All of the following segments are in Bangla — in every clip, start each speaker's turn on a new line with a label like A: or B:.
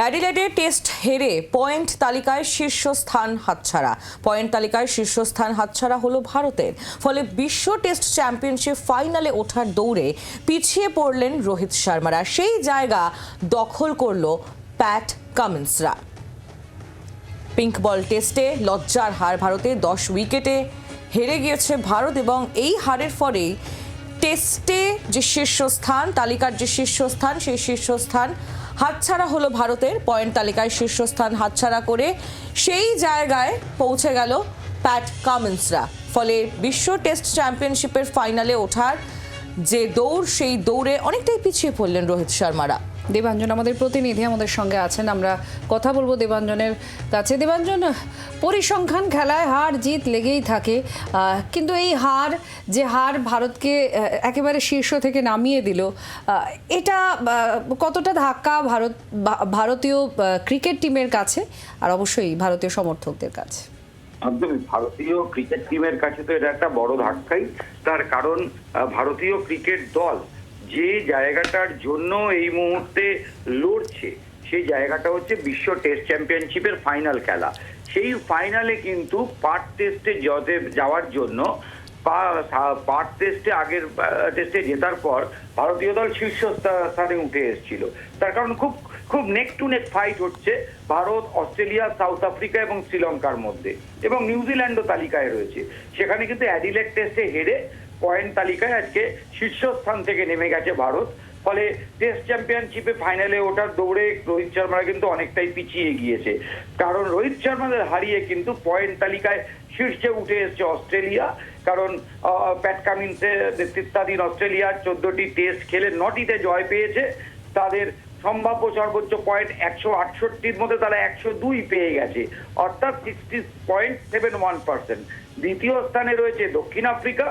A: অ্যাডিলেডে টেস্ট হেরে পয়েন্ট তালিকায় শীর্ষস্থান হাতছাড়া। পয়েন্ট তালিকায় শীর্ষস্থান হাতছাড়া হলো ভারতের। ফলে বিশ্ব টেস্ট চ্যাম্পিয়নশিপ ফাইনালে ওঠার দৌড়ে পিছিয়ে পড়লেন রোহিত শর্মারা। সেই জায়গা দখল করল প্যাট কামিন্সরা। পিঙ্ক বল টেস্টে লজ্জার হার ভারতে দশ উইকেটে হেরে গিয়েছে ভারত এবং এই হারের ফলেই টেস্টে যে শীর্ষস্থান, তালিকার যে শীর্ষস্থান, সেই শীর্ষস্থান হাতছাড়া হলো ভারতের। পয়েন্ট তালিকায় শীর্ষস্থান হাতছাড়া করে সেই জায়গায় পৌঁছে গেল প্যাট কামিন্সরা। ফলে বিশ্ব টেস্ট চ্যাম্পিয়নশিপের ফাইনালে ওঠার যে দৌড়, সেই দৌড়ে অনেকটাই পিছিয়ে পড়লেন রোহিত শর্মারা।
B: দেবাঞ্জন আমাদের প্রতিনিধি আমাদের সঙ্গে আছেন। আমরা কথা বলব দেবাঞ্জনের কাছে। দেবাঞ্জন, পরিসংখ্যান খেলায় হার জিত লেগেই থাকে। কিন্তু এই হার, যে হার ভারতকে একেবারে শীর্ষ থেকে নামিয়ে দিল এটা কতটা ধাক্কা ভারত ভারতীয় ক্রিকেট টিমের কাছে? আর অবশ্যই ভারতীয় সমর্থকদের কাছে।
C: একদমই ভারতীয় ক্রিকেট টিমের কাছে তো এটা একটা বড় ধাক্কাই। তার কারণ ভারতীয় ক্রিকেট দল যে জায়গাটার জন্য এই মুহূর্তে লড়ছে, সেই জায়গাটা হচ্ছে বিশ্ব টেস্ট চ্যাম্পিয়নশিপের ফাইনাল খেলা। সেই ফাইনালে কিন্তু পার্ট টেস্টে যাওয়ার জন্য পা- সা- টেস্টে আগের টেস্টে জেতার পর ভারতীয় দল শীর্ষ স্থানে উঠে এসেছিল। তার কারণ খুব খুব নেক টু নেক ফাইট হচ্ছে ভারত, অস্ট্রেলিয়া, সাউথ আফ্রিকা এবং শ্রীলঙ্কার মধ্যে এবং নিউজিল্যান্ডও তালিকায় রয়েছে। সেখানে কিন্তু অ্যাডিলেট টেস্টে হেরে পয়েন্ট তালিকায় আজকে শীর্ষস্থান থেকে নেমে গেছে ভারত। ফলে টেস্ট চ্যাম্পিয়নশিপে ফাইনালে ওঠার দৌড়ে রোহিত শর্মারা কিন্তু অনেকটাই পিছিয়ে গিয়েছে। কারণ রোহিত শর্মাদের হারিয়ে কিন্তু পয়েন্ট তালিকায় শীর্ষে উঠে এসেছে অস্ট্রেলিয়া। কারণ প্যাট কামিন্সের নেতৃত্বাধীন অস্ট্রেলিয়ার চোদ্দটি টেস্ট খেলে নটিতে জয় পেয়েছে। তাদের সম্ভাব্য সর্বোচ্চ পয়েন্ট একশো আটষট্টির মধ্যে তারা একশো দুই পেয়ে গেছে। অর্থাৎ sixty point seven one percent দ্বিতীয় স্থানে রয়েছে দক্ষিণ আফ্রিকা।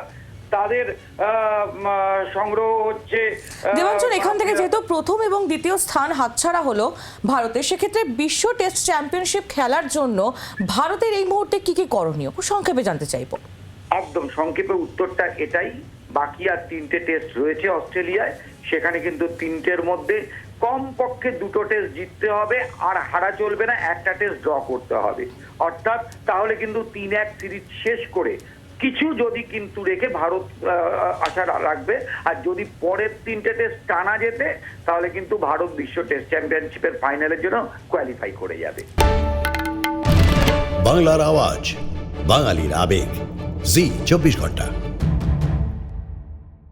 C: তাদের সংগ্রহ হচ্ছে
A: দেবাঞ্জন এখান থেকে যেহেতু প্রথম এবং দ্বিতীয় স্থান হাতছাড়া হলো ভারতের সেক্ষেত্রে বিশ্ব টেস্ট চ্যাম্পিয়নশিপ খেলার জন্য ভারতের এই মুহূর্তে কি কি করণীয়? সংক্ষেপে জানতে চাইব।
C: একদম সংক্ষেপে উত্তরটা এটাই। বাকি আর তিনটে টেস্ট রয়েছে অস্ট্রেলিয়ায়। সেখানে কিন্তু তিনটের মধ্যে কমপক্ষে দুটো টেস্ট জিততে হবে আর হারা চলবে না একটা টেস্ট ড্র করতে হবে। অর্থাৎ তাহলে কিন্তু তিন এক সিরিজ শেষ করে কিছু যদি কিন্তু রেখে ভারত আশা রাখবে। আর যদি পরের তিনটে টেস্ট টানা যেতে, তাহলে কিন্তু ভারত বিশ্ব টেস্ট চ্যাম্পিয়নশিপের ফাইনালের জন্য কোয়ালিফাই করে যাবে।
D: বাংলার আওয়াজ, বাঙালির আবেগ। জি, চব্বিশ ঘণ্টা।